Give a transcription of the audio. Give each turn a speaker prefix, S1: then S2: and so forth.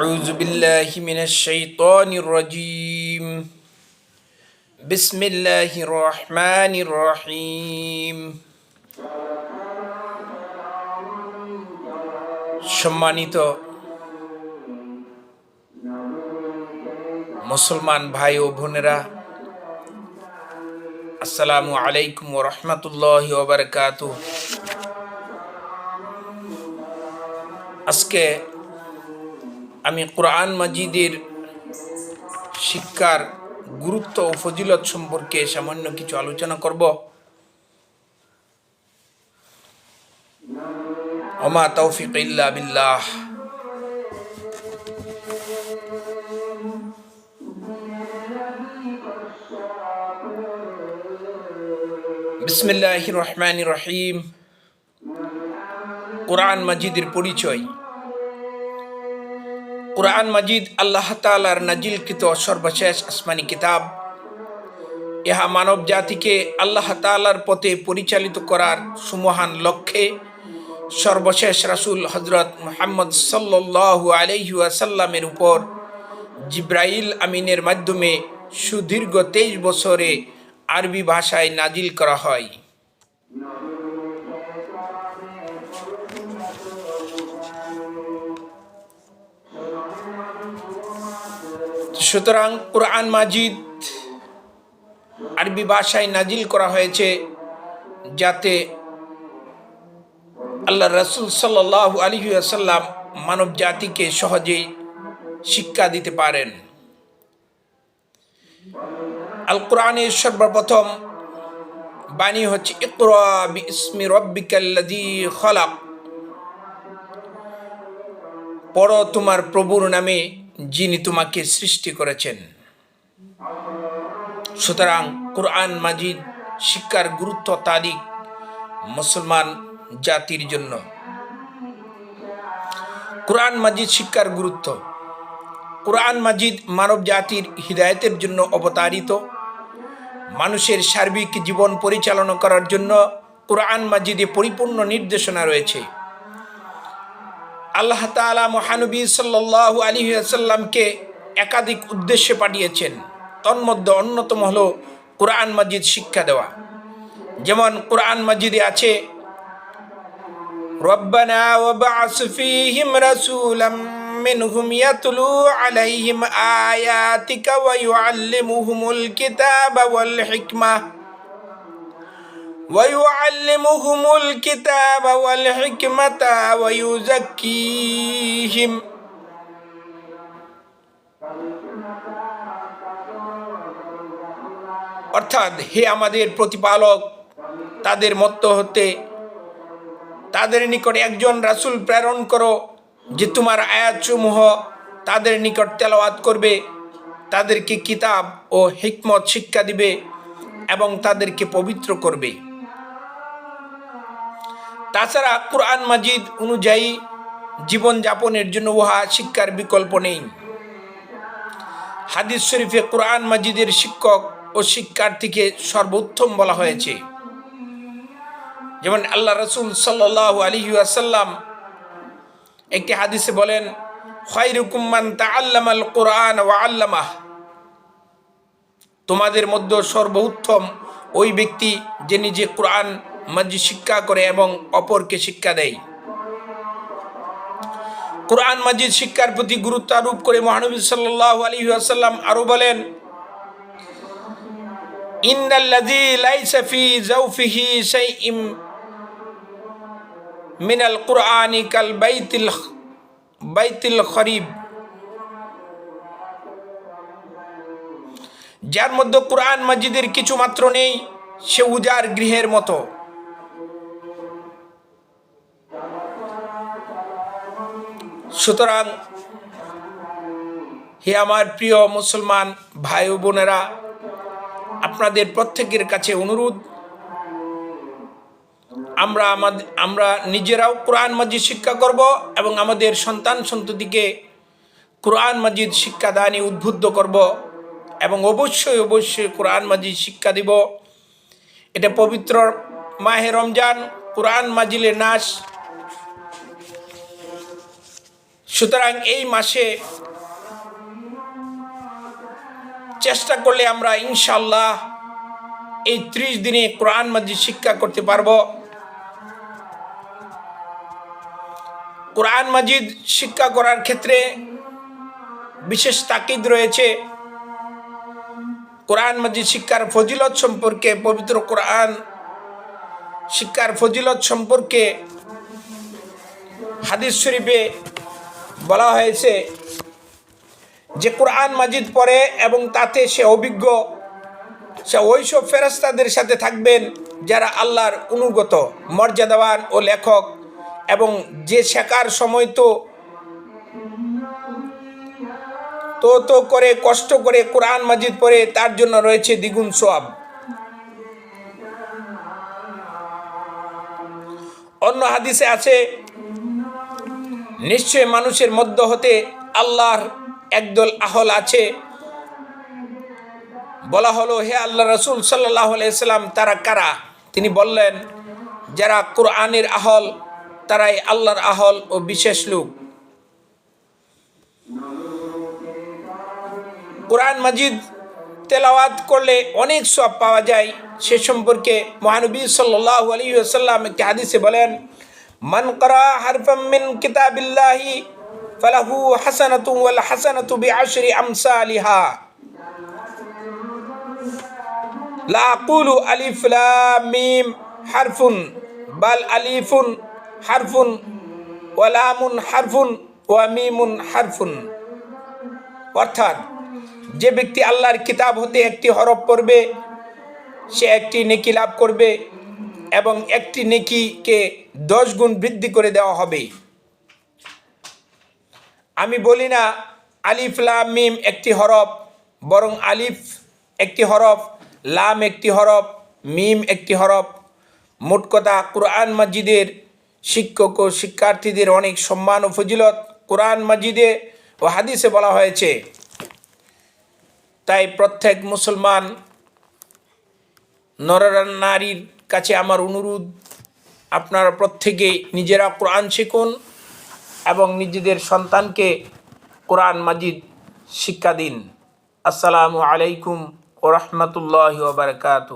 S1: أعوذ بالله من الشيطان الرجيم بسم الله الرحمن الرحيم সম্মানিত মুসলমান ভাই ও বোনেরা আসসালামু আলাইকুম ও রহমতুল্লাহ ওবরকাত আজকে আমি কোরআন মাজিদের শিক্ষার গুরুত্ব ও ফজিলত সম্পর্কে সামান্য কিছু আলোচনা করব। ওমা তৌফিক ইল্লা বিল্লাহ। বিসমিল্লাহ রহমান রহিম। কোরআন মাজিদের পরিচয়। কোরআন মাজিদ, আল্লাহ তালার নাজিলকৃত সর্বশেষ আসমানি কিতাব। ইহা মানব জাতিকে আল্লাহ তালার পথে পরিচালিত করার সুমহান লক্ষ্যে সর্বশেষ রাসুল হজরত মোহাম্মদ সাল্লু আলহি আসাল্লামের উপর জিব্রাইল আমিনের মাধ্যমে সুদীর্ঘ তেইশ বছরে আরবি ভাষায় নাজিল করা হয়। সুতরাং কোরআন মাজিদ আরবি ভাষায় নাজিল করা হয়েছে যাতে আল্লাহ রসুল সাল্লাহ আলী আসাল্লাম মানব জাতিকে সহজেই শিক্ষা দিতে পারেন। আল কোরআনের সর্বপ্রথম বাণী হচ্ছে, ইকরা রব্বিকাল্লাদি খলাক। পড়ো তোমার প্রভুর নামে যিনি তোমাকে সৃষ্টি করেছেন। সুতরাং কোরআন মাজিদ শিক্ষার গুরুত্ব তারিখ মুসলমান জাতির জন্য। কোরআন মাজিদ শিক্ষার গুরুত্ব। কোরআন মাজিদ মানব জাতির হৃদায়তের জন্য অবতারিত। মানুষের সার্বিক জীবন পরিচালনা করার জন্য কোরআন মাজিদে পরিপূর্ণ নির্দেশনা রয়েছে। আল্লাহ তালা মহানবী সাল্লাহ আলী আসাল্লামকে একাধিক উদ্দেশ্যে পাঠিয়েছেন। তন্মধ্যে অন্যতম হল কোরআন মাজিদ শিক্ষা দেওয়া। যেমন কোরআন মাজিদে আছে কিতাবা ওয়াল হিকমা। ويعلمهم الكتاب والحكمة ويزكيهم অর্থাৎ হে আমাদের প্রতিপালক তাদের মধ্য হতে তাদের নিকট একজন রাসুল প্রেরণ করো যে তোমার আয়াতসমূহ তাদের নিকট তেলাওয়াত করবে তাদেরকে কিতাব ও হিকমত শিক্ষা দিবে এবং তাদেরকে পবিত্র করবে তাছাড়া কোরআন মাজিদ অনুযায়ী জীবনযাপনের জন্য উহা শিক্ষার বিকল্প নেই। হাদিস শরীফে কোরআন মাজিদের শিক্ষক ও শিক্ষার্থীকে সর্বোত্তম বলা হয়েছে। যেমন আল্লাহ রসুল সাল্লাহ আলী আসাল্লাম একটি হাদিসে বলেন খয়রুকুম্মান তা আল্লাম আল কোরআন ওয়া আল্লামাহ। তোমাদের মধ্যে সর্বোত্তম ওই ব্যক্তি যে নিজে কোরআন মাজিদ শিক্ষা করে এবং অপরকে শিক্ষা দেয়। কোরআন মাজিদ শিক্ষার প্রতি গুরুত্ব আরোপ করে মহানবী সাল্লাহ আলী আসাল্লাম আরও বলেন মিনাল কাল বাইতিল যার মধ্যে কোরআন মাজিদের কিছু মাত্র নেই, সে উজার গৃহের মতো। সুতরাং হে আমার প্রিয় মুসলমান ভাই বোনেরা, আপনাদের প্রত্যেকের কাছে অনুরোধ, আমরা আমাদের আমরা নিজেরাও কোরআন মাজিদ শিক্ষা করব এবং আমাদের সন্তান সন্ততিকে কোরআন মাজিদ শিক্ষাদানে উদ্বুদ্ধ করব এবং অবশ্যই অবশ্যই কোরআন মাজিদ শিক্ষা দিব। এটা পবিত্র মাহে রমজান, কোরআন মাজিলে নাস সুতরাং এই মাসে চেষ্টা করলে আমরা ইনশাল্লাহ এই ত্রিশ দিনে কোরআন মাজিদ শিক্ষা করতে পারব। কোরআন মাজিদ শিক্ষা করার ক্ষেত্রে বিশেষ তাকিদ রয়েছে। কোরআন মাজিদ শিক্ষার ফজিলত সম্পর্কে, পবিত্র কোরআন শিক্ষার ফজিলত সম্পর্কে হাদিস শরীফে বলা হয়েছে যে কোরআন মাজিদ পড়ে এবং তাতে সে অভিজ্ঞ, সে ওইসব ফেরাস্তাদের সাথে থাকবেন যারা আল্লাহর অনুগত, মর্যাদাবান ও লেখক এবং যে শেখার সময় তো তো তো করে কষ্ট করে কোরআন মাজিদ পড়ে, তার জন্য রয়েছে দ্বিগুণ সোয়াব। অন্য হাদিসে আছে নিশ্চয় মানুষের মধ্য হতে আল্লাহর একদল আহল আছে। বলা হলো, হে আল্লাহ রসুল সাল্লাহ সাল্লাম, তারা কারা? তিনি বললেন, যারা কোরআনের আহল, তারাই আল্লাহর আহল ও বিশেষ লোক। কোরআন মাজিদ তেলাওয়াত করলে অনেক সব পাওয়া যায়। সে সম্পর্কে মহানবী সাল্লাহ আলী আসাল্লাম একটি হাদিসে বলেন মান করা হারফাম মিন কিতাবিল্লাহি ফালাহু হাসানাতু ওয়াল হাসানাতু বিআশরি আমসালিহা। লা আকুলু আলিফ লাম মিম হারফুন, বাল আলিফুন হারফুন, ওয়া লামুন হারফুন, ওয়া মিমুন হারফুন। অর্থাৎ যে ব্যক্তি আল্লাহর কিতাব হতে একটি হরফ পড়বে, সে একটি নেকি লাভ করবে এবং একটি নেকিকে দশ গুণ বৃদ্ধি করে দেওয়া হবে। আমি বলি না আলিফ, লাম, মিম একটি হরফ, বরং আলিফ একটি হরফ, লাম একটি হরফ, মিম একটি হরফ। মোট কথা, কোরআন মাজিদের শিক্ষক ও শিক্ষার্থীদের অনেক সম্মান ও ফজিলত কোরআন মাজিদে ও হাদিসে বলা হয়েছে। তাই প্রত্যেক মুসলমান নর নারীর কাছে আমার অনুরোধ, আপনারা প্রত্যেকে নিজেরা কোরআন শিখুন এবং নিজেদের সন্তানকে কোরআন মাজিদ শিক্ষা দিন। আসসালামু আলাইকুম ও রহমতুল্লাহ বারকাত